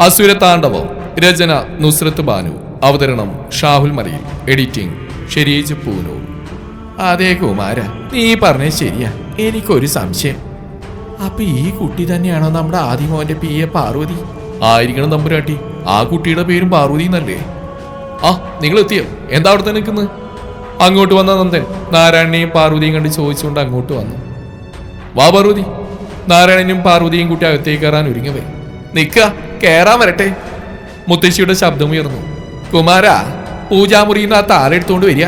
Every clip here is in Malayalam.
അസുര താണ്ഡവം രചന നുസ്രത്ത് ബാനു. അവതരണം ഷാഹുൽ മലയിൽ. എഡിറ്റിംഗ് ഷെരീജ് പൂനൂർ അതെ കുമാര നീ പറഞ്ഞത് ശരിയാ. എനിക്കൊരു സംശയം. അപ്പൊ ഈ കുട്ടി തന്നെയാണോ നമ്മുടെ ആദിമോന്റെ പി എ പാർവതി? ആയിരിക്കണം തമ്പുരാട്ടി ആ കുട്ടിയുടെ പേരും പാർവതി എന്നല്ലേ? ആ നിങ്ങൾ എത്തിയോ? എന്താ അവിടെ തന്നെ നിൽക്കുന്നത്? അങ്ങോട്ട് വന്ന നന്ദൻ നാരായണനെയും പാർവതിയും കണ്ട് ചോദിച്ചുകൊണ്ട് അങ്ങോട്ട് വന്നു. വാ പാർവതി. നാരായണനും പാർവതിയും കൂട്ടി അകത്തേക്ക് കയറാൻ ഒരുങ്ങവേ നിക്ക കേറാൻ വരട്ടെ. മുത്തശ്ശിയുടെ ശബ്ദമുയർന്നു കുമാര പൂജാമുറിയിൽ നിന്ന് ആ താരെടുത്തുകൊണ്ട് വരിക.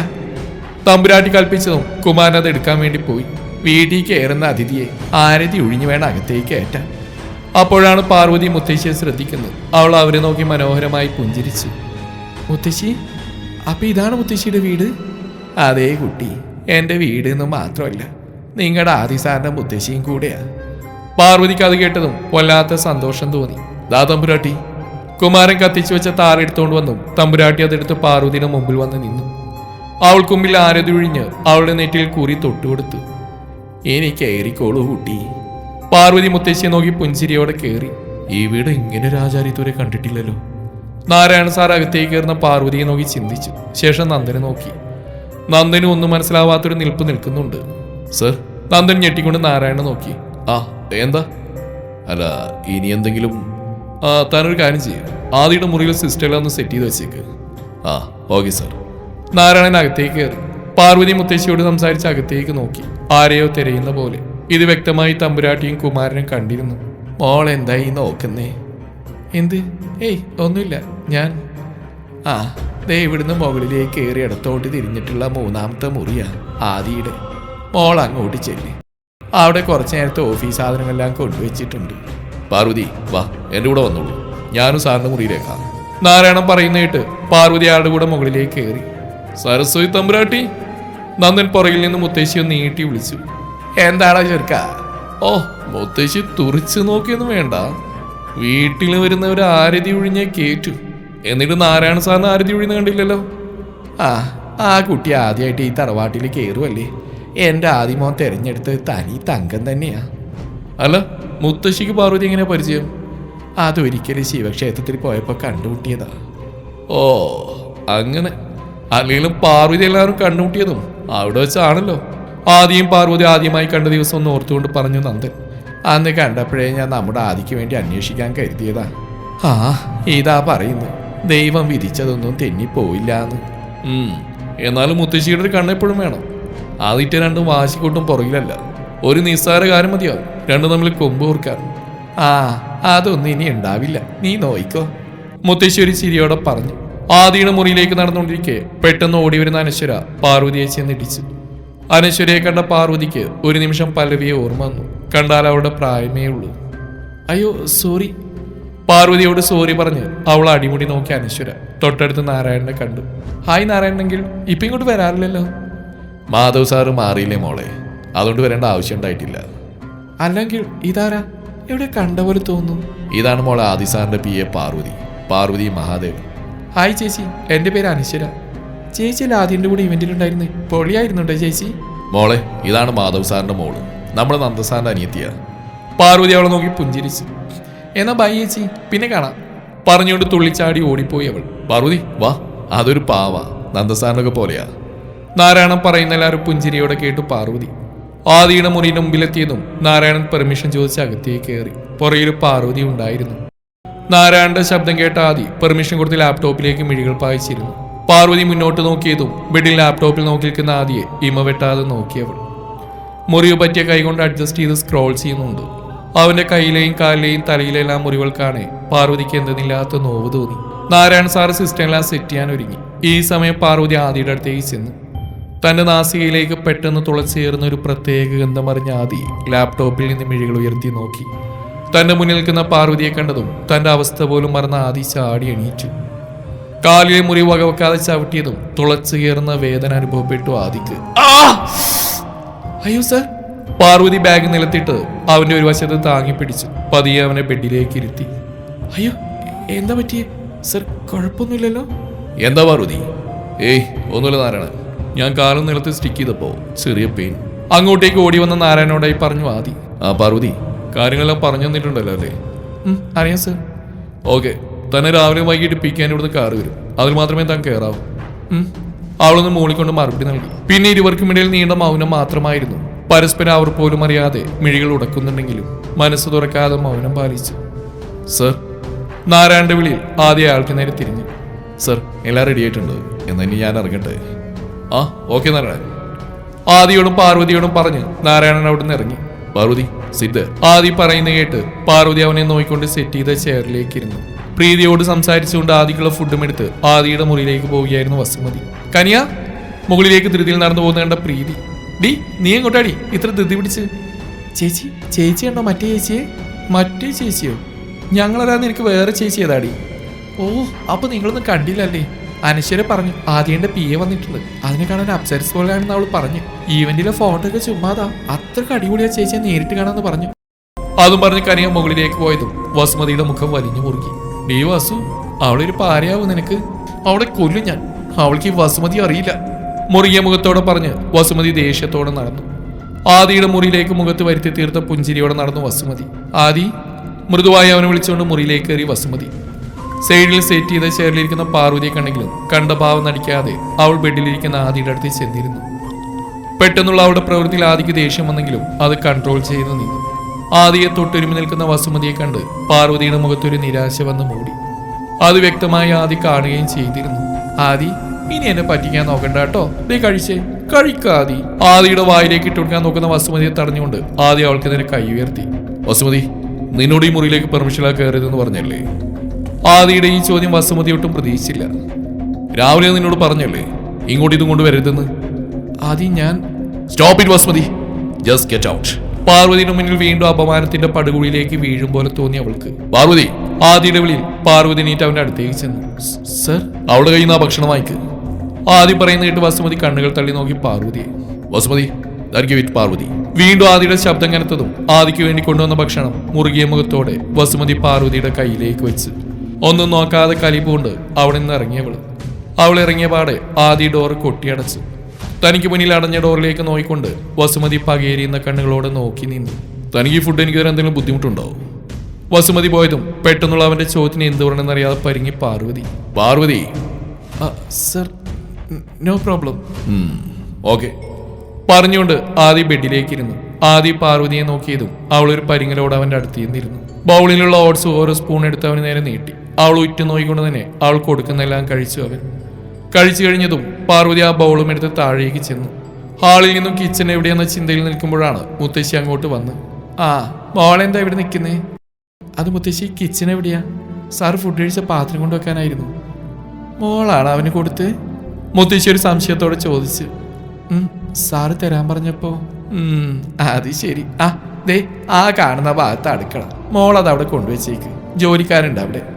തമ്പുരാട്ടി കൽപ്പിച്ചതും കുമാരൻ അത് എടുക്കാൻ വേണ്ടി പോയി. വീട്ടിൽ കയറുന്ന അതിഥിയെ ആരതി ഒഴിഞ്ഞു വേണം അകത്തേക്ക് കയറ്റാൻ. അപ്പോഴാണ് പാർവതി മുത്തശ്ശിയെ ശ്രദ്ധിക്കുന്നത്. അവൾ അവരെ നോക്കി മനോഹരമായി പുഞ്ചിരിച്ചു. മുത്തശ്ശി അപ്പൊ ഇതാണ് മുത്തശ്ശിയുടെ വീട്? അതേ കുട്ടി എന്റെ വീട് എന്ന് മാത്രമല്ല. നിങ്ങളുടെ ആദിസാറിന്റെ മുത്തശ്ശിയും കൂടെയാ. പാർവതിക്ക് അത് കേട്ടതും വല്ലാത്ത സന്തോഷം തോന്നി. ദാ തമ്പുരാട്ടി. കുമാരൻ കത്തിച്ചു വെച്ച താറെടുത്തുകൊണ്ട് വന്നു. തമ്പുരാട്ടി അതെടുത്ത് പാർവതിയുടെ മുമ്പിൽ വന്ന് നിന്നു. അവൾക്കുമ്പിൽ ആരതി ഒഴിഞ്ഞ് അവളുടെ നെറ്റിയിൽ കൂറി തൊട്ടുകൊടുത്തു. ഇനി കയറിക്കോളൂ കൂട്ടി. പാർവതി മുത്തശ്ശിയെ നോക്കി പുഞ്ചിരിയോടെ കയറി ഈ വീട് ഇങ്ങനെ ഒരു ആചാര്യത്വരെ കണ്ടിട്ടില്ലല്ലോ. നാരായണ സാർ അകത്തേക്ക് കയറുന്ന പാർവതിയെ നോക്കി ചിന്തിച്ചു. ശേഷം നന്ദനെ നോക്കി. നന്ദനും ഒന്നും മനസ്സിലാവാത്തൊരു നിൽപ്പ് നിൽക്കുന്നുണ്ട്. സർ. നന്ദൻ ഞെട്ടിക്കൊണ്ട് നാരായണ നോക്കി. ആ എന്താ? അല്ല ഇനി എന്തെങ്കിലും താനൊരു കാര്യം ചെയ്യും. ആദ്യയുടെ മുറിയിൽ സിസ്റ്ററിൽ ഒന്ന് സെറ്റ് ചെയ്ത് വെച്ചേക്ക്. ആ ഓക്കെ സർ നാരായണൻ അകത്തേക്ക് കയറി. പാർവതി മുത്തശ്ശിയോട് സംസാരിച്ച് അകത്തേക്ക് നോക്കി. ആരെയോ തിരയുന്ന പോലെ. ഇത് വ്യക്തമായി തമ്പുരാട്ടിയും കുമാരനും കണ്ടിരുന്നു. മോൾ എന്തായി നോക്കുന്നേ? എന്ത്? ഏയ് ഒന്നുമില്ല. ഞാൻ. ആ ദേ ഇവിടുന്ന് മുകളിലേക്ക് കയറി ഇടത്തോട്ട് തിരിഞ്ഞിട്ടുള്ള മൂന്നാമത്തെ മുറിയാണ് ആദിയുടെ. മോൾ അങ്ങോട്ട് ചെല്ലി. അവിടെ കുറച്ച് നേരത്തെ ഓഫീസ് സാധനങ്ങളെല്ലാം കൊണ്ടുവച്ചിട്ടുണ്ട്. പാർവതി വാ എന്റെ കൂടെ വന്നോളൂ. ഞാനും സാറിന്റെ മുറിയിലേക്കാ നാരായണൻ പറയുന്ന കേട്ട് പാർവതി ആളുടെ കൂടെ മുകളിലേക്ക് കയറി. സരസ്വതി തമ്പുരാട്ടി നന്ദൻ പുറകിൽ നിന്ന് മുത്തശ്ശിയെ നീട്ടി വിളിച്ചു. എന്താടാ ചെറുക്ക? ഓ മുത്തശ്ശി തുറിച്ച് നോക്കിയൊന്നും വേണ്ട. വീട്ടിൽ വരുന്നവർ ആരതി ഒഴിഞ്ഞേ കേറ്റു. എന്നിട്ട് നാരായണ സാറിന് ആരതി ഒഴിഞ്ഞ കണ്ടില്ലല്ലോ? ആ ആ കുട്ടി ആദ്യമായിട്ട് ഈ തറവാട്ടിൽ കയറുമല്ലേ എന്റെ ആദ്യമോ തിരഞ്ഞെടുത്ത് തനി തങ്കം തന്നെയാ. അല്ല മുത്തശ്ശിക്ക് പാർവതി എങ്ങനെ പരിചയം? അതൊരിക്കലും ശിവക്ഷേത്രത്തിൽ പോയപ്പോൾ കണ്ടുമുട്ടിയതാ. ഓ അങ്ങനെ. അല്ലെങ്കിലും പാർവതി എല്ലാവരും കണ്ടുമുട്ടിയതും അവിടെ വെച്ചാണല്ലോ. ആദ്യം പാർവതി ആദ്യമായി കണ്ട ദിവസം ഒന്ന് ഓർത്തുകൊണ്ട് പറഞ്ഞു നന്ദൻ അന്ന് കണ്ടപ്പോഴേ ഞാൻ നമ്മുടെ ആദിക്ക് വേണ്ടി അന്വേഷിക്കാൻ കരുതിയതാ. ആ ഇതാ പറയുന്നു. ദൈവം വിധിച്ചതൊന്നും തെന്നിപ്പോയില്ല എന്ന് എന്നാലും മുത്തശ്ശിയുടെ ഒരു കണ്ണെപ്പോഴും വേണം. ആദ്യത്തെ രണ്ടും വാശിക്കൂട്ടും പുറകിലല്ല. ഒരു നിസ്സാര കാര്യം മതിയാവും. രണ്ടും തമ്മിൽ കൊമ്പ് ഓർക്കാൻ ആ അതൊന്നും ഇനി ഉണ്ടാവില്ല. നീ നോയിക്കോ. മുത്തശ്ശേരി ചിരിയോടെ പറഞ്ഞു. ആദിയുടെ മുറിയിലേക്ക് നടന്നുകൊണ്ടിരിക്കെ പെട്ടെന്ന് ഓടി വരുന്ന അനശ്വര പാർവതിയെ ചെന്നിടിച്ചു അനശ്വരയെ കണ്ട പാർവതിക്ക് ഒരു നിമിഷം പല്ലവിയെ ഓർമ്മ വന്നു. കണ്ടാൽ അവളുടെ പ്രായമേ ഉള്ളൂ. അയ്യോ സോറി. പാർവതിയോട് സോറി പറഞ്ഞ് അവൾ അടിമുടി നോക്കി അനശ്വര തൊട്ടടുത്ത് നാരായണനെ കണ്ടു. ഹായ് നാരായണനെങ്കിൽ ഇപ്പൊ ഇങ്ങോട്ട് വരാറില്ലല്ലോ. മാധവ് സാറ് മാറിയില്ലേ മോളെ? അതുകൊണ്ട് വരേണ്ട ആവശ്യം ഉണ്ടായിട്ടില്ല. അല്ലെങ്കിൽ ഇതാരാ? എവിടെ കണ്ട പോലെ തോന്നുന്നു ഇതാണ് മോളെ ആദി സാറിന്റെ P A Parvathy Parvathy Mahadev. Hi ചേച്ചി എന്റെ പേര് അനശ്വര. ചേച്ചി ആദ്യന്റെ കൂടെ ഇവന്റിലുണ്ടായിരുന്നേ പൊളിയായിരുന്നുണ്ടോ ചേച്ചി? മോളെ ഇതാണ് മാധവ് സാറിന്റെ മോൾ. നമ്മുടെ നന്ദസാറിന്റെ അനിയത്തിയ. പാർവതി അവളെ നോക്കി പുഞ്ചിരിച്ചു. എന്നാ ബൈ ചേച്ചി പിന്നെ കാണാം. പറഞ്ഞുകൊണ്ട് തുള്ളിച്ചാടി ഓടിപ്പോയി അവൾ. പാർവതി വാ. അതൊരു പാവ. നന്ദസാറിനൊക്കെ പോലെയാ. നാരായണം പറയുന്ന എല്ലാവരും പുഞ്ചിരിയോടെ കേട്ടു പാർവതി. ആദിയുടെ മുറിയുടെ മുമ്പിലെത്തിയതും നാരായണൻ പെർമിഷൻ ചോദിച്ച് അകത്തേക്ക് കയറി. പുറയിൽ പാർവതി ഉണ്ടായിരുന്നു. നാരായണന്റെ ശബ്ദം കേട്ട ആദി പെർമിഷൻ കൊടുത്ത് ലാപ്ടോപ്പിലേക്ക് മിഴികൾ പായിച്ചിരുന്നു. പാർവതി മുന്നോട്ട് നോക്കിയതും ബെഡിൽ ലാപ്ടോപ്പിൽ നോക്കി നിൽക്കുന്ന ആദിയെ ഇമ വെട്ടാതെ നോക്കിയവൾ മുറിവ് പറ്റിയ കൈകൊണ്ട് അഡ്ജസ്റ്റ് ചെയ്ത് സ്ക്രോൾ ചെയ്യുന്നുണ്ട്. അവന്റെ കയ്യിലെയും കാലിലെയും തലയിലെല്ലാം മുറിവുകൾക്കാണ് കാണെ പാർവതിക്ക് എന്തെന്നില്ലാത്ത നോവ് തോന്നി. നാരായണ സാറ് സിസ്റ്റമെല്ലാം സെറ്റ് ചെയ്യാൻ ഒരുങ്ങി. ഈ സമയം പാർവതി ആദിയുടെ അടുത്തേക്ക് ചെന്നു. തന്റെ നാസികയിലേക്ക് പെട്ടെന്ന് തുളച്ചേർന്ന ഒരു പ്രത്യേക ഗന്ധമറിഞ്ഞ ആദി ലാപ്ടോപ്പിൽ നിന്ന് മിഴികൾ ഉയർത്തി നോക്കി. തന്റെ മുന്നിൽ നിൽക്കുന്ന പാർവതിയെ കണ്ടതും തന്റെ അവസ്ഥ പോലും മറന്ന ആദി ചാടി എണീറ്റു കാലിലെ മുറി വകവെക്കാതെ ചവിട്ടിയതും തുളച്ചു കയറുന്ന വേദന അനുഭവപ്പെട്ടു ആദിക്ക്. അയ്യോ സർ. പാർവതി ബാഗ് നിലത്തിട്ട് അവന്റെ ഒരു വശത്ത് താങ്ങി പിടിച്ചു. പതിയെ അവനെ ബെഡിലേക്ക് ഇരുത്തി. അയ്യോ എന്താ പറ്റിയേ? സർ കുഴപ്പമൊന്നുമില്ലല്ലോ? എന്താ പാർവതി? ഏയ് ഒന്നുമില്ല നാരായണൻ. ഞാൻ കാലം നിലത്ത് സ്റ്റിക്ക് ചെയ്തപ്പോ ചെറിയ പെയിൻ അങ്ങോട്ടേക്ക് ഓടി വന്ന നാരായണോടായി പറഞ്ഞു ആദി. ആ പാർവതി കാര്യങ്ങളെല്ലാം പറഞ്ഞു തന്നിട്ടുണ്ടല്ലോ അല്ലേ? അറിയാം സർ ഓക്കെ തന്നെ രാവിലെ വൈകിട്ട് പിക്കാൻ ഇവിടുന്ന് കാറ് വരും. അതിൽ മാത്രമേ താൻ കയറാവൂ. അവളൊന്ന് മൂളിക്കൊണ്ട് മറുപടി നൽകി. പിന്നെ ഇരുവർക്കും ഇടയിൽ നീണ്ട മൗനം മാത്രമായിരുന്നു. പരസ്പരം അവർ പോലും അറിയാതെ മിഴികൾ ഉടക്കുന്നുണ്ടെങ്കിലും മനസ്സ് തുറക്കാതെ മൗനം പാലിച്ചു. സർ നാരായണന്റെ വിളിയിൽ ആദ്യ അയാൾക്ക് നേരെ തിരിഞ്ഞു. സർ എല്ലാം റെഡി ആയിട്ടുണ്ട്. ഇനി ഞാൻ ഇറങ്ങട്ടെ? ആ ഓക്കെ നാരായണൻ. ആദിയോടും പാർവതിയോടും പറഞ്ഞ് നാരായണൻ അവിടുന്ന് ഇറങ്ങി. പാർവതി സിദ്ധ ആദി പറയുന്ന കേട്ട് പാർവതി അവനെ നോയിക്കൊണ്ട് സെറ്റ് ചെയ്ത ചെയറിലേക്ക് ഇരുന്നു പ്രീതിയോട് സംസാരിച്ചുകൊണ്ട് ആദിക്കുള്ള ഫുഡും എടുത്ത് ആദിയുടെ മുറിയിലേക്ക് പോവുകയായിരുന്നു വസുമതി. കനിയ മുകളിലേക്ക് ധൃതിയിൽ നടന്നു പോകുന്ന കണ്ട പ്രീതി. ഡി നീ എങ്ങോട്ടാടി ഇത്ര ധൃതി പിടിച്ച്. ചേച്ചി ചേച്ചി ഉണ്ടോ മറ്റേ ചേച്ചിയെ? മറ്റേ ചേച്ചിയോ? ഞങ്ങളല്ലാതെ എനിക്ക് വേറെ ചേച്ചി ഏതാടി ഓ അപ്പൊ നിങ്ങളൊന്നും കണ്ടില്ലല്ലേ? അനശ്വര പറഞ്ഞു ആദ്യന്റെ പി എ വന്നിട്ടുണ്ട്. അതിനെ കാണാൻ അപ്സരസ് പോലെയാണെന്ന് അവൾ പറഞ്ഞു. ഈവന്റിലെ ഫോട്ടോ ഒക്കെ ചുമ്മാതാ അത്രയ്ക്ക് അടിപൊളിയാ ചേച്ചിയെ നേരിട്ട് കാണാന്ന് പറഞ്ഞു. അതും പറഞ്ഞ് കനിയ മുകളിലേക്ക് പോയതും വസുമതിയുടെ മുഖം വലിഞ്ഞു മുറുകി. ഡീ വസു അവളൊരു പാരയാവും നിനക്ക്? അവളെ കൊല്ലും ഞാൻ. അവൾക്ക് ഈ വസുമതി അറിയില്ല. മുറുകിയ മുഖത്തോടെ പറഞ്ഞ് വസുമതി ദേഷ്യത്തോടെ നടന്നു. ആദിയുടെ മുറിയിലേക്ക് മുഖത്ത് വരുത്തി തീർത്ത പുഞ്ചിരിയോടെ നടന്നു വസുമതി. ആദി മൃദുവായി അവനെ വിളിച്ചുകൊണ്ട് മുറിയിലേക്ക് കയറി വസുമതി. സൈഡിൽ സെറ്റ് ചെയ്ത ചെയറിലിരിക്കുന്ന പാർവതിയെ കണ്ടെങ്കിലും കണ്ട ഭാവം നടിക്കാതെ അവൾ ബെഡിലിരിക്കുന്ന ആദിയുടെ അടുത്ത് ചെന്നിരുന്നു. പെട്ടെന്നുള്ള അവളുടെ പ്രവൃത്തിയിൽ ആദിക്ക് ദേഷ്യം വന്നെങ്കിലും അത് കൺട്രോൾ ചെയ്ത് നിന്നു. ആദിയെ തൊട്ടൊരുമി നിൽക്കുന്ന വസുമതിയെ കണ്ട് പാർവതിയുടെ മുഖത്തൊരു നിരാശ വന്ന് മൂടി. അത് വ്യക്തമായി ആദി കാണുകയും ചെയ്തിരുന്നു. ആദി ഇനി എന്നെ പറ്റിക്കാൻ നോക്കണ്ട കേട്ടോ. ദേ കഴിച്ചേ. കഴിക്കാതി ആദിയുടെ വായിലേക്ക് ഇട്ടുകൊടുക്കാൻ നോക്കുന്ന വസുമതിയെ തടഞ്ഞുകൊണ്ട് ആദി അവൾക്ക് നേരെ കൈ ഉയർത്തി. വസുമതി നിന്നോട് ഈ മുറിയിലേക്ക് പെർമിഷനാ കയറിയതെന്ന് പറഞ്ഞല്ലേ? ആദിയുടെ ഈ ചോദ്യം വസുമതി ഒട്ടും പ്രതീക്ഷിച്ചില്ല. രാവിലെ നിന്നോട് പറഞ്ഞല്ലേ ഇങ്ങോട്ട് ഇതും കൊണ്ട് വരരുതെന്ന് ആദ്യം ഞാൻ stop it Vasumathi. Just get out പാർവതിയുടെ മുന്നിൽ വീണ്ടും അപമാനത്തിന്റെ പടുകുഴിയിലേക്ക് വീഴും പോലെ തോന്നി അവൾക്ക്. പാർവതി ആദിയുടെ വിളിയിൽ പാർവതി നീറ്റ് അവന്റെ അടുത്തേക്ക് ചെന്നു. സർ? അവളുടെ കയ്യിൽ നിന്ന് ആ ഭക്ഷണം വായിക്ക് ആദി പറയുന്ന കേട്ട് വസുമതി കണ്ണുകൾ തള്ളി നോക്കി പാർവതിയെ. വസുമതി പാർവതി. വീണ്ടും ആദിയുടെ ശബ്ദം കനത്തതും ആദിക്ക് വേണ്ടി കൊണ്ടുവന്ന ഭക്ഷണം മുറുകിയ മുഖത്തോടെ വസുമതി പാർവതിയുടെ കയ്യിലേക്ക് വെച്ച്. ഒന്നും നോക്കാതെ കലിപ്പുകൊണ്ട് അവിടെ നിന്ന് ഇറങ്ങിയവൾ. അവൾ ഇറങ്ങിയ പാടെ ആദ്യ ഡോർ കൊട്ടിയടച്ചു. തനിക്ക് മുന്നിൽ അടഞ്ഞ ഡോറിലേക്ക് നോയിക്കൊണ്ട് വസുമതി പകയേരിയുന്ന കണ്ണുകളോടെ നോക്കി നിന്നു. തനിക്ക് ഫുഡ് എനിക്ക് തരാൻ എന്തെങ്കിലും ബുദ്ധിമുട്ടുണ്ടോ? വസുമതി പോയതും പെട്ടെന്നുള്ള അവന്റെ ചോദ്യത്തിന് എന്ത് പറയണമെന്നറിയാതെ പരിങ്ങി Parvathy. Parvathy? Sir no problem. Okay. പറഞ്ഞുകൊണ്ട് ആദി ബെഡിലേക്ക് ഇരുന്നു ആദി പാർവതിയെ നോക്കിയതും അവളൊരു പരിങ്ങലോട് അവന്റെ അടുത്ത് നിന്നിരുന്നു ബൗളിലുള്ള ഓട്സ് ഓരോ സ്പൂൺ എടുത്ത് അവന് നേരെ നീട്ടി. അവൾ ഉറ്റു നോയിക്കൊണ്ട് തന്നെ അവൾ കൊടുക്കുന്നെല്ലാം കഴിച്ചു അവൻ. കഴിച്ചു കഴിഞ്ഞതും പാർവതി ആ ബൗളും എടുത്ത് താഴേക്ക് ചെന്നു. ഹാളിൽ നിന്നും കിച്ചൺ എവിടെയെന്ന ചിന്തയിൽ നിൽക്കുമ്പോഴാണ് മുത്തശ്ശി അങ്ങോട്ട് വന്ന് ആ മോളെന്താ ഇവിടെ നിൽക്കുന്നേ? അത് മുത്തശ്ശി കിച്ചൺ എവിടെയാ? സാർ ഫുഡ് കഴിച്ച പാത്രം കൊണ്ടുവെക്കാനായിരുന്നു. മോളാണ് അവന് കൊടുത്ത്? മുത്തശ്ശി ഒരു സംശയത്തോടെ ചോദിച്ച്. "ഉം, സാറ് തരാൻ പറഞ്ഞപ്പോ? അത് ശരി. ആ ദേ ആ കാണുന്ന ഭാഗത്ത് അടുക്കള. മോൾ അത് അവിടെ കൊണ്ടുവച്ചേക്ക്. ജോലിക്കാരുണ്ട് അവിടെ. "ഉം,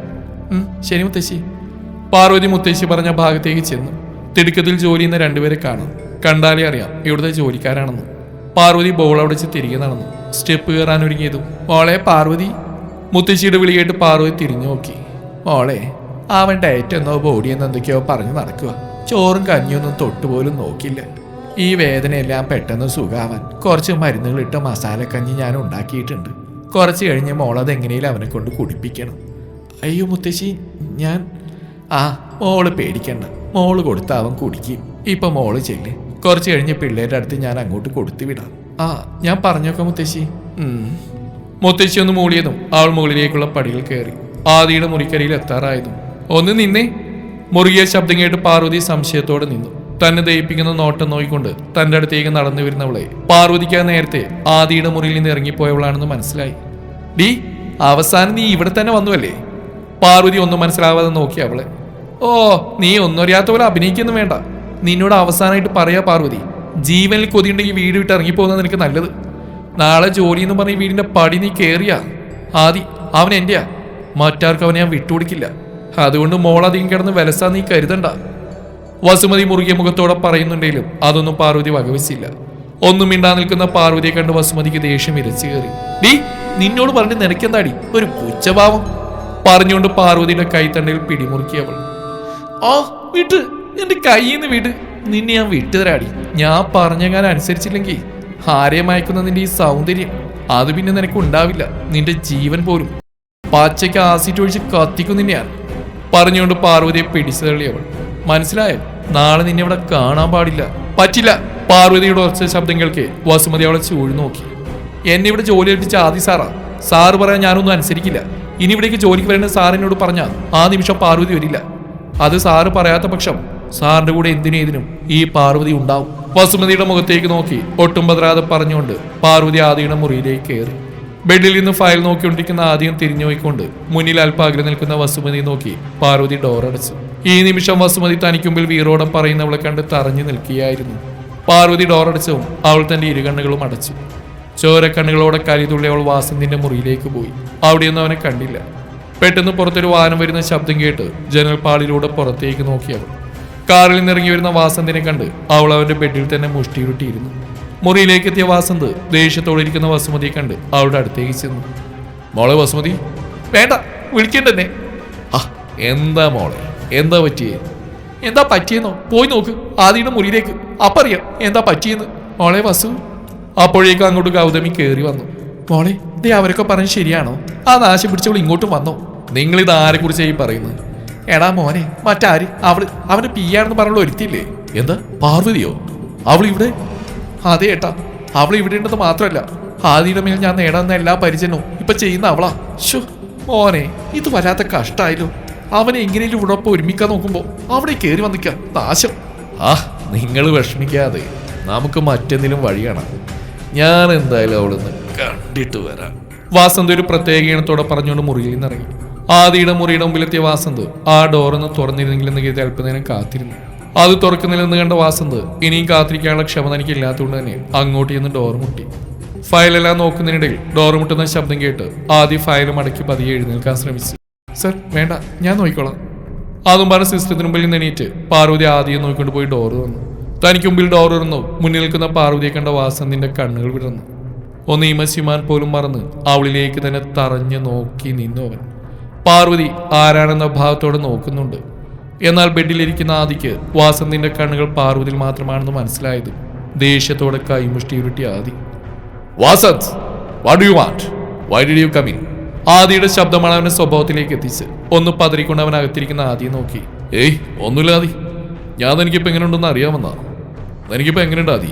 ശരി മുത്തശ്ശി. പാർവതി മുത്തശ്ശി പറഞ്ഞ ഭാഗത്തേക്ക് ചെന്നു. തിടുക്കത്തിൽ ജോലി ചെയ്യുന്ന രണ്ടുപേരെ കാണാം കണ്ടാലേ അറിയാം ഇവിടുത്തെ ജോലിക്കാരാണെന്ന്. പാർവതി ബോൾ അവിടെ വെച്ച് തിരികെ നടന്നു. സ്റ്റെപ്പ് കയറാൻ ഒരുങ്ങിയതും മോളെ പാർവതി. മുത്തശ്ശിയുടെ വിളി കേട്ട് പാർവതി തിരിഞ്ഞു നോക്കി. മോളെ അവൻ ഡയറ്റ് എന്നോ ബോഡി എന്നോ എന്തൊക്കെയോ പറഞ്ഞു നടക്കുക ചോറും കഞ്ഞിയൊന്നും തൊട്ടുപോലും നോക്കില്ല. ഈ വേദനയെല്ലാം പെട്ടെന്ന് സുഖാവാൻ കുറച്ച് മരുന്നുകൾ ഇട്ട മസാലക്കഞ്ഞി ഞാൻ ഉണ്ടാക്കിയിട്ടുണ്ട്. കുറച്ച് കഴിഞ്ഞ് മോളത് എങ്ങനെയും അവനെ കൊണ്ട് കുടിപ്പിക്കണം. അയ്യോ മുത്തശ്ശി ഞാൻ ആ മോൾ പേടിക്കണ്ട. മോൾ കൊടുത്ത അവൻ കുടിക്കും. ഇപ്പൊ മോൾ ചെല്ല്. കുറച്ച് കഴിഞ്ഞ് പിള്ളേരുടെ അടുത്ത് ഞാൻ അങ്ങോട്ട് കൊടുത്തു വിടാം. ആ ഞാൻ പറഞ്ഞോക്കാം മുത്തശ്ശി. മുത്തശ്ശി ഒന്ന് മൂളിയതും അവൾ മുകളിലേക്കുള്ള പടികൾ കയറി. ആദിയുടെ മുറിക്കരിയിൽ എത്താറായതും. ഒന്ന് നിന്നേ. മുറുകിയ ശബ്ദം കേട്ട് പാർവതി സംശയത്തോടെ നിന്നു. തന്നെ ദയിപ്പിക്കുന്ന നോട്ടം നോയിക്കൊണ്ട് തന്റെ അടുത്തേക്ക് നടന്നു വരുന്നവളെ. പാർവതിക്ക് നേരത്തെ ആദിയുടെ മുറിയിൽ നിന്ന് ഇറങ്ങിപ്പോയവളാണെന്ന് മനസ്സിലായി. ഡി അവസാനം നീ ഇവിടെ തന്നെ വന്നുവല്ലേ? പാർവതി ഒന്നും മനസ്സിലാവാതെ നോക്കി അവളെ. ഓ നീ ഒന്നും അറിയാത്ത പോലെ അഭിനയിക്കുന്നു വേണ്ട. നിന്നോട് അവസാനമായിട്ട് പറയാ പാർവതി ജീവനിൽ കൊതിയുണ്ടെങ്കിൽ വീട് വിട്ട് ഇറങ്ങിപ്പോകുന്നത് നിനക്ക് നല്ലത്. നാളെ ജോലി എന്ന് പറഞ്ഞ് വീടിന്റെ പടി നീ കേറിയാ. ആദി അവൻ എന്റെയാ? മറ്റാർക്കും അവനെ ഞാൻ വിട്ടുകൊടുക്കില്ല. അതുകൊണ്ട് മോളധികം കിടന്ന് വിലസാ നീ കരുതണ്ട. വസുമതി മുറുകിയ മുഖത്തോടെ പറയുന്നുണ്ടെങ്കിലും അതൊന്നും പാർവതി വകവച്ചില്ല. ഒന്നും മിണ്ടാ നിൽക്കുന്ന പാർവതിയെ കണ്ട് വസുമതിക്ക് ദേഷ്യം ഇരച്ചു കയറി ഡീ നിന്നോട് പറഞ്ഞ് നിനക്കെന്താടി ഒരു പുച്ഛഭാവം. പറഞ്ഞുകൊണ്ട് പാർവതിയുടെ കൈത്തണ്ടയിൽ പിടിമുറുക്കിയവൾ. ആ വിട്ട് എന്റെ കയ്യിൽ നിന്ന് വിട്. നിന്നെ ഞാൻ വിട്ടുതരാടി ഞാൻ പറഞ്ഞങ്ങാൻ അനുസരിച്ചില്ലെങ്കിൽ ഹാരയെ മയക്കുന്ന നിന്റെ ഈ സൗന്ദര്യം അത് പിന്നെ നിനക്ക് ഉണ്ടാവില്ല. നിന്റെ ജീവൻ പോലും. പച്ചയ്ക്ക് ആസിറ്റ് ഒഴിച്ച് കത്തിക്കും നിന്നെയാണ് പറഞ്ഞുകൊണ്ട് പാർവതിയെ പിടിച്ചു തള്ളി അവൾ മനസ്സിലായോ? നാളെ നിന്നെ ഇവിടെ കാണാൻ പാടില്ല. പറ്റില്ല. പാർവതിയുടെ ഉറച്ച ശബ്ദം കേൾക്കെ വസുമതി അവളെ ചൂഴ് നോക്കി. എന്നെ ഇവിടെ ജോലി ഏൽപ്പിച്ച ആദി സാറാ. സാറ് പറയാൻ ഞാനൊന്നും അനുസരിക്കില്ല. ഇനി ഇവിടേക്ക് ജോലിക്ക് വരേണ്ട സാറിനോട് പറഞ്ഞ ആ നിമിഷം പാർവതി വരില്ല. അത് സാറ് പറയാത്ത പക്ഷം സാറിന്റെ കൂടെ എന്തിനേതിനും ഈ പാർവതി ഉണ്ടാവും. വസുമതിയുടെ മുഖത്തേക്ക് നോക്കി ഒട്ടും പതരാതെ പറഞ്ഞുകൊണ്ട് പാർവതി ആദിയുടെ മുറിയിലേക്ക് കയറി. ബെഡിൽ നിന്ന് ഫയൽ നോക്കിക്കൊണ്ടിരിക്കുന്ന ആദ്യം തിരിഞ്ഞു പോയിക്കൊണ്ട് മുന്നിൽ അല്പം അകലെ നിൽക്കുന്ന വസുമതി നോക്കി പാർവതി ഡോർ അടച്ചു. ഈ നിമിഷം വസുമതി തനിക്ക് മുമ്പിൽ വീറോടെ പറയുന്നവളെ കണ്ട് തറഞ്ഞു നിൽക്കുകയായിരുന്നു. പാർവതി ഡോർ അടച്ചവും അവൾ തന്റെ ഇരുകണ്ണുകളും അടച്ചു. ചോരക്കണ്ണുകളോടെ കലിതുള്ളി അവൾ വാസന്തിന്റെ മുറിയിലേക്ക് പോയി. അവിടെയൊന്നും അവനെ കണ്ടില്ല. പെട്ടെന്ന് പുറത്തൊരു വാഹനം വരുന്ന ശബ്ദം കേട്ട് ജനൽപ്പാളിലൂടെ പുറത്തേക്ക് നോക്കി അവൾ. കാറിൽ നിന്നിറങ്ങി വരുന്ന വാസന്തിനെ കണ്ട് അവൾ അവന്റെ ബെഡിൽ തന്നെ മുഷ്ടിയുരുട്ടിയിരുന്നു. മുറിയിലേക്ക് എത്തിയ വാസന്ത് ദേഷ്യത്തോടെ ഇരിക്കുന്ന വസുമതിയെ കണ്ട് അവളുടെ അടുത്തേക്ക് ചെന്നു. മോളെ വസുമതി വേണ്ട വിളിക്കണ്ടെന്നെ. ആ എന്താ മോളെ എന്താ പറ്റിയേ? എന്താ പറ്റിയെന്നോ? പോയി നോക്ക് ആദ്യയുടെ മുറിയിലേക്ക്. അപ്പറിയാം എന്താ പറ്റിയെന്ന്. മോളെ വസു അപ്പോഴേക്കും അങ്ങോട്ട് ഗൗതമി കയറി വന്നു. മോളെ ദേ അവരൊക്കെ പറഞ്ഞ് ശരിയാണോ? ആ നാശം പിടിച്ചവൾ ഇങ്ങോട്ടും വന്നോ? നിങ്ങൾ ഇത് ആരെ കുറിച്ചായി പറയുന്നത്? എടാ മോനെ മറ്റാര്? അവൾ അവന് പിയാണെന്ന് പറഞ്ഞുള്ള ഒരുത്തില്ലേ എന്താ? പാർവതിയോ? അവൾ ഇവിടെ? അതെ ഏട്ടാ അവൾ ഇവിടെ ഉണ്ടെന്ന് മാത്രമല്ല ആദിയുടെ മേൽ ഞാൻ നേടാവുന്ന എല്ലാ പരിചരണവും ഇപ്പൊ ചെയ്യുന്ന അവളാ. ഷോ മോനെ ഇത് വല്ലാത്ത കഷ്ടായല്ലോ. അവനെ എങ്ങനെയും ഇവിടെ ഒപ്പം ഒരുമിക്കാൻ നോക്കുമ്പോ അവിടെ കയറി വന്നിക്കാം നാശം. ആ നിങ്ങൾ വിഷമിക്കാതെ നമുക്ക് മറ്റെന്തെങ്കിലും വഴി കാണാം. ഞാൻ എന്തായാലും അവിടെ നിന്ന് കണ്ടിട്ട് വരാം. വാസന്ത് ഒരു പ്രത്യേക ഇനത്തോടെ പറഞ്ഞുകൊണ്ട് മുറിയിൽ നിന്ന് ഇറങ്ങി. ആദിയുടെ മുറിയുടെ മുമ്പിലെത്തിയ വാസന്ത് ആ ഡോറൊന്ന് തുറന്നിരുന്നെങ്കിലെന്ന് കരുതി അല്പനേരം കാത്തിരുന്നു. അത് തുറക്കുന്നില്ലെന്ന് കണ്ട വാസന്ത് ഇനിയും കാത്തിരിക്കാനുള്ള ക്ഷമ തനിക്ക് ഇല്ലാത്തതുകൊണ്ട് തന്നെ അങ്ങോട്ട് ചെന്ന് ഡോർ മുട്ടി. ഫയലെല്ലാം നോക്കുന്നതിനിടയിൽ ഡോർ മുട്ടുന്ന ശബ്ദം കേട്ട് ആദ്യം ഫയൽ മടക്കി പതിയെ എഴുന്നേൽക്കാൻ ശ്രമിച്ചു. സർ വേണ്ട ഞാൻ നോക്കിക്കോളാം. അതും പറഞ്ഞ സിസ്റ്റത്തിന് മുമ്പിൽ നിന്ന് എണീറ്റ് പാർവതി ആദ്യം നോക്കിക്കൊണ്ട് പോയി ഡോർ തുറന്നു. തനിക്ക് മുമ്പിൽ ഡോർ തുറന്നു മുന്നിൽ നിൽക്കുന്ന പാർവതിയെ കണ്ട വാസന്തിന്റെ കണ്ണുകൾ വിടർന്നു. ഒന്ന് ഈമസിമാൻ പോലും മറന്ന് അവളിലേക്ക് തന്നെ തറഞ്ഞു നോക്കി നിന്നു അവൻ. പാർവതി ആരാണെന്ന ഭാവത്തോടെ നോക്കുന്നുണ്ട്. എന്നാൽ ബെഡിലിരിക്കുന്ന ആദിക്ക് വാസന്തിന്റെ കണ്ണുകൾ പാർവതിയിൽ മാത്രമാണെന്ന് മനസ്സിലായത് ദേഷ്യത്തോടെ കൈമുഷ്ടി ഉരുട്ടി Adi. Vasanth what you want why did you come ആദിയുടെ ശബ്ദമാണ് അവന്റെ സ്വഭാവത്തിലേക്ക് എത്തിച്ച് ഒന്ന് പതറിക്കൊണ്ട് അവൻ അകത്തിരിക്കുന്ന ആദിയെ നോക്കി. ഏയ് ഒന്നുമില്ല ആദി. ഞാൻ എനിക്കിപ്പോ എങ്ങനെയുണ്ടെന്ന് അറിയാമെന്നാ എനിക്കിപ്പോ എങ്ങനെയുണ്ട് ആദി?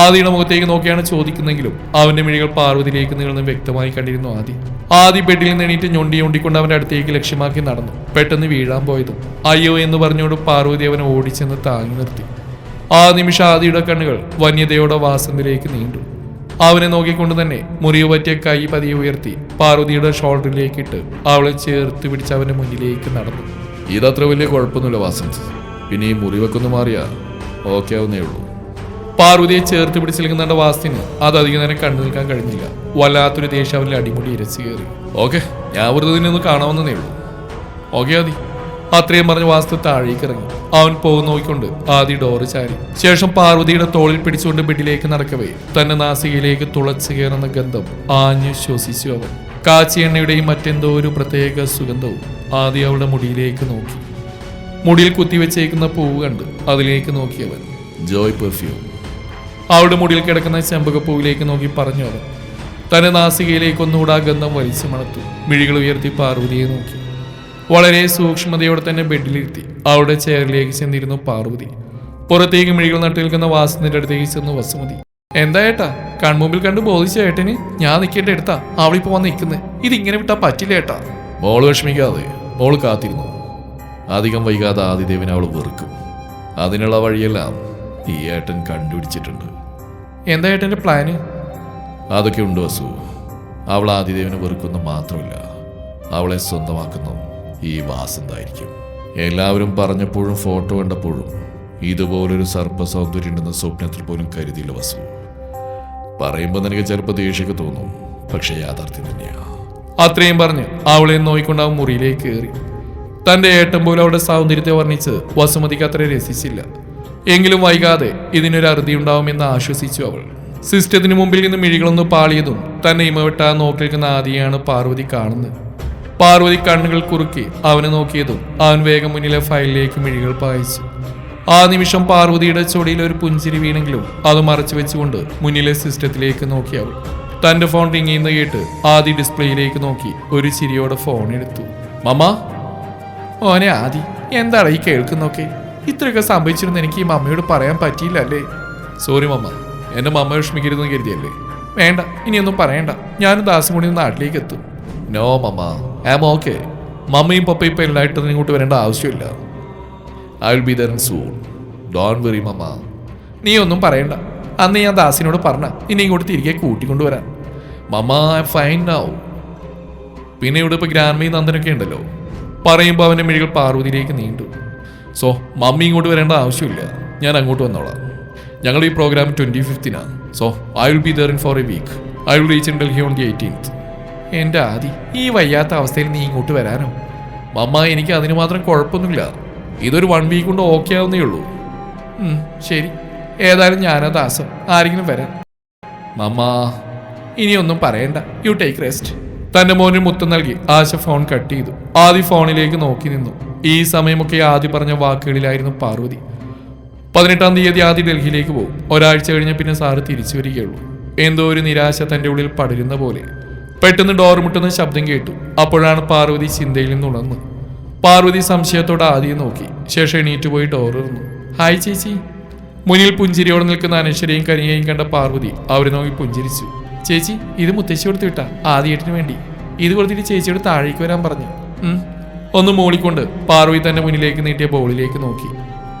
ആദിയുടെ മുഖത്തേക്ക് നോക്കിയാണ് ചോദിക്കുന്നെങ്കിലും അവന്റെ മിഴികൾ പാർവതിയിലേക്ക് നീളുന്ന വ്യക്തമായി കണ്ടിരുന്നു ആദി. ആദി ബെഡിൽ നിന്ന് എണീറ്റ് ഞൊണ്ടി ഞൊണ്ടിക്കൊണ്ട് അവന്റെ അടുത്തേക്ക് ലക്ഷ്യമാക്കി നടന്നു. പെട്ടെന്ന് വീഴാൻ പോയതും അയ്യോ എന്ന് പറഞ്ഞുകൊണ്ട് പാർവതി അവനെ ഓടിച്ചെന്ന് താങ്ങി നിർത്തി. ആ നിമിഷം ആദിയുടെ കണ്ണുകൾ വന്യതയോടെ വാസന്തിലേക്ക് നീണ്ടു. അവനെ നോക്കിക്കൊണ്ട് തന്നെ മുറിവ് പറ്റിയ കൈ പതിയെ ഉയർത്തി പാർവതിയുടെ ഷോൾഡറിലേക്കിട്ട് അവളെ ചേർത്ത് പിടിച്ച് അവന്റെ മുന്നിലേക്ക് നടന്നു. ഇതത്ര വലിയ കുഴപ്പമൊന്നുമില്ല വാസന്ത്. പിന്നെ ഈ മുറിവൊക്കെ ഒന്ന് മാറിയാ ഓക്കെ ആവുന്നേ ഉള്ളൂ. പാർവതിയെ ചേർത്ത് പിടിച്ചിരിക്കുന്നുണ്ട് വാസ്തിന് അത് അധികം നേരം കണ്ടു നിൽക്കാൻ കഴിഞ്ഞില്ല. വല്ലാത്തൊരു ദേഷ്യം അവനിൽ അടിമുടി ഇരച്ചു കയറി. ഓക്കെ ഞാൻ വെറുതെ നിന്നെ ഒന്ന് കാണാവുന്നതേ ഉള്ളൂ. ഓക്കെ ആദി. അത്രയും പറഞ്ഞ് വാസ്തു താഴേക്ക് ഇറങ്ങി. അവൻ പോകുന്ന നോക്കിക്കൊണ്ട് ആദി ഡോറ് ചാരി. ശേഷം പാർവതിയുടെ തോളിൽ പിടിച്ചുകൊണ്ട് ബെഡിലേക്ക് നടക്കവേ. തന്റെ നാസികയിലേക്ക് തുളച്ചു കയറുന്ന ഗന്ധം ആഞ്ഞു ശ്വസിച്ചു അവൻ. കാച്ചി എണ്ണയുടെയും മറ്റെന്തോ ഒരു പ്രത്യേക സുഗന്ധവും ആദ്യം അവളുടെ മുടിയിലേക്ക് നോക്കി. മുടിയിൽ കുത്തിവെച്ചേക്കുന്ന പൂവ് കണ്ട് അതിലേക്ക് നോക്കിയവൻ ജോയ് പെർഫ്യൂം. അവളുടെ മുടിയിൽ കിടക്കുന്ന ചെമ്പകപ്പൂവിലേക്ക് നോക്കി പറഞ്ഞു അവൻ തന്റെ നാസികയിലേക്ക് ഒന്നുകൂടാ ഗന്ധം വലിച്ചു മണത്തു. മിഴികൾ ഉയർത്തി പാർവതിയെ നോക്കി. വളരെ സൂക്ഷ്മതയോടെ തന്നെ ബെഡിലിരുത്തി അവളുടെ ചെയറിലേക്ക് ചെന്നിരുന്നു പാർവതി. പുറത്തേക്ക് മിഴികൾ നട്ടു നിൽക്കുന്ന അടുത്തേക്ക് ചെന്നു വസുമതി എന്താ ഏട്ടാ കൺമുമ്പിൽ കണ്ട് ബോധിച്ച ഏട്ടന്? ഞാൻ നിൽക്കേണ്ട എടുത്താ അവളിപ്പോ വന്ന് നിൽക്കുന്നത് ഇതിങ്ങനെ വിട്ടാ പറ്റില്ല ഏട്ടാ. മോൾ വിഷമിക്കാതെ മോൾ കാത്തിരുന്നു. അധികം വൈകാതെ ആദിദേവനെ അവൾ വെറുക്കും. അതിനുള്ള വഴിയെല്ലാം ഈ ഏട്ടൻ കണ്ടുപിടിച്ചിട്ടുണ്ട്. എന്താ ഏട്ടന്റെ പ്ലാന്? അതൊക്കെ ഉണ്ട് വസു. അവൾ ആദിദേവനെ വെറുക്കുന്ന മാത്രമല്ല അവളെ സ്വന്തമാക്കുന്നു ഈ വാസന്തായിരിക്കും. എല്ലാവരും പറഞ്ഞപ്പോഴും ഫോട്ടോ കണ്ടപ്പോഴും ഇതുപോലൊരു സർപ്പ സൗന്ദര്യം ഉണ്ടെന്ന സ്വപ്നത്തിൽ പോലും കരുതിയില്ല വസു. പറയുമ്പോൾ നിനക്ക് ചിലപ്പോൾ ദേഷ്യമൊക്കെ തോന്നും പക്ഷേ യാഥാർത്ഥ്യം തന്നെയാ. അത്രയും പറഞ്ഞ് അവളെ നോയിക്കൊണ്ടാവും മുറിയിലേക്ക് കയറി. തന്റെ ഏട്ടൻ പോലും അവളുടെ സൗന്ദര്യത്തെ വർണിച്ച് വസുമതിക്ക് അത്ര രസിച്ചില്ല. എങ്കിലും വൈകാതെ ഇതിനൊരു അറുതി ഉണ്ടാവുമെന്ന് ആശ്വസിച്ചു അവൾ. സിസ്റ്റത്തിന് മുമ്പിൽ നിന്ന് മിഴികളൊന്ന് പാളിയതും തന്നെ ഇമവിട്ട നോക്കിയിരിക്കുന്ന ആദിയാണ് പാർവതി കാണുന്നത്. പാർവതി കണ്ണുകൾ കുറുക്കി അവനെ നോക്കിയതും അവൻ വേഗം മുന്നിലെ ഫയലിലേക്ക് മിഴികൾ പായിച്ചു. ആ നിമിഷം പാർവതിയുടെ ചൊടിയിൽ ഒരു പുഞ്ചിരി വീണെങ്കിലും അത് മറച്ചു വെച്ചുകൊണ്ട് മുന്നിലെ സിസ്റ്റത്തിലേക്ക് നോക്കി അവൾ. തന്റെ ഫോൺ റിങ് ചെയ്യുന്ന കേട്ട് ആദി ഡിസ്പ്ലേയിലേക്ക് നോക്കി ഒരു ചിരിയോടെ ഫോൺ എടുത്തു. മമ്മ ഓനെ ആദി എന്താണ് ഈ കേൾക്കുന്നൊക്കെ? ഇത്രയൊക്കെ സംഭവിച്ചിരുന്നു എനിക്ക് ഈ മമ്മയോട് പറയാൻ പറ്റിയില്ല അല്ലേ സോറി മമ്മ എന്നെ മമ്മ വിഷമിക്കരുതെന്ന് കരുതിയല്ലേ? വേണ്ട ഇനിയൊന്നും പറയണ്ട. ഞാനും ദാസും നാട്ടിലേക്ക് എത്തും നോ മമ്മ ആം ഓക്കെ മമ്മയും പപ്പയും ഇപ്പം എല്ലായിട്ടും ഇങ്ങോട്ട് വരേണ്ട ആവശ്യമില്ല. I will be there soon don't worry mamma. നീ ഒന്നും പറയണ്ട. അന്ന് ഞാൻ ദാസിനോട് പറഞ്ഞ ഇനി ഇങ്ങോട്ട് തിരികെ കൂട്ടിക്കൊണ്ടുവരാൻ മമ്മ ഐ ഫൈൻ നൗ പിന്നെ ഇവിടെ ഇപ്പോൾ ഗ്രാൻമയും നന്ദനൊക്കെ ഉണ്ടല്ലോ. പറയുമ്പോൾ അവന്റെ മിഴികൾ പാർവതിയിലേക്ക് നീണ്ടു. സോ മമ്മി ഇങ്ങോട്ട് വരേണ്ട ആവശ്യമില്ല. ഞാൻ അങ്ങോട്ട് വന്നോളാം. ഞങ്ങൾ ഈ programme twenty ഫിഫ്തിനാണ് so I will be there in for a week I will reach in Delhi on the eighteenth എന്റെ ആദി ഈ വയ്യാത്ത അവസ്ഥയിൽ നീ ഇങ്ങോട്ട് വരാനോ? മമ്മ എനിക്ക് അതിന് മാത്രം കുഴപ്പമൊന്നുമില്ല. ഇതൊരു വൺ വീക്ക് കൊണ്ട് ഓക്കെ ആവുന്നേ ഉള്ളൂ. ശരി. ഏതായാലും ഞാനാ ദാസം ആരെങ്കിലും വരാം മമ്മ ഇനിയൊന്നും പറയണ്ട. യു ടേക്ക് റെസ്റ്റ് തന്റെ മോന് മുത്തം നൽകി. ആശ ഫോൺ കട്ട് ചെയ്തു. ആദി ഫോണിലേക്ക് നോക്കി നിന്നു. ഈ സമയമൊക്കെ ആദി പറഞ്ഞ വാക്കുകളിലായിരുന്നു പാർവതി. പതിനെട്ടാം തീയതി ആദ്യ ഡൽഹിയിലേക്ക് പോകും. ഒരാഴ്ച കഴിഞ്ഞ പിന്നെ സാറ് തിരിച്ചു വരികയുള്ളൂ. എന്തോ ഒരു നിരാശ തന്റെ ഉള്ളിൽ പടരുന്ന പോലെ. പെട്ടെന്ന് ഡോർ മുട്ടുന്ന ശബ്ദം കേട്ടു. അപ്പോഴാണ് പാർവതി ചിന്തയിൽ നിന്നുണർന്ന് പാർവതി സംശയത്തോടെ ആദ്യം നോക്കി. ശേഷം എണീറ്റ് പോയി ഡോർ തുറന്നു. ഹായ് ചേച്ചി. മുന്നിൽ പുഞ്ചിരിയോടെ നിൽക്കുന്ന അനശ്വരയും കനിയയും കണ്ട പാർവതി അവരെ നോക്കി പുഞ്ചിരിച്ചു. ചേച്ചി ഇത് മുത്തശ്ശി കൊടുത്തു വിട്ടാ ആദ്യേട്ടിന് വേണ്ടി. ഇത് കൊടുത്തിട്ട് ചേച്ചിയോട് താഴേക്ക് വരാൻ പറഞ്ഞു. ഒന്ന് മൂളിക്കൊണ്ട് പാർവതി തന്റെ മുന്നിലേക്ക് നീട്ടിയ ബോളിലേക്ക് നോക്കി.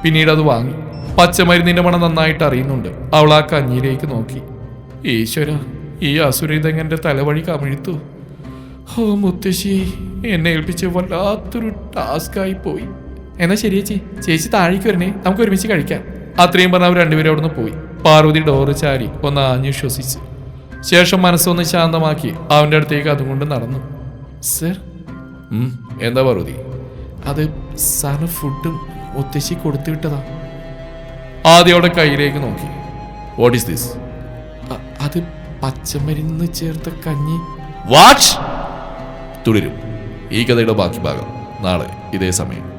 പിന്നീട് അത് വാങ്ങി. പച്ചമരുന്നിന്റെ മണം നന്നായിട്ട് അറിയുന്നുണ്ട്. അവൾ ആ കഞ്ഞിയിലേക്ക് നോക്കി. ഈശ്വര ഈ അസുരിതങ്ങന്റെ തലവഴി കമിഴ്ത്തു? ഓ മുത്തശ്ശി എന്നെ ഏൽപ്പിച്ച് വല്ലാത്തൊരു ടാസ്കായി പോയി. എന്നാ ശരി ചേച്ചി. ചേച്ചി താഴേക്ക് വരണേ. നമുക്ക് ഒരുമിച്ച് കഴിക്കാം. അത്രയും പറഞ്ഞ് അവർ രണ്ടുപേരും അവിടുന്ന് പോയി. പാർവതി ഡോറ് ചാരി ഒന്ന് ആഞ്ഞു ശ്വസിച്ചു. ശേഷം മനസ്സൊന്ന് ശാന്തമാക്കി അവന്റെ അടുത്തേക്ക് അതുകൊണ്ട് നടന്നു. സർ? എന്താ പാർവതി? അത് സാറിന് ഫുഡും മുത്തശ്ശി കൊടുത്തു വിട്ടതാ. ആദ്യം അവിടെ കയ്യിലേക്ക് നോക്കി. വാട്ട് ഈസ് ദിസ് അത് പച്ചമരുന്ന് ചേർത്ത കഞ്ഞി. വാച്ച് തുടരും. ഈ കഥയുടെ ബാക്കി ഭാഗം നാളെ ഇതേ സമയം.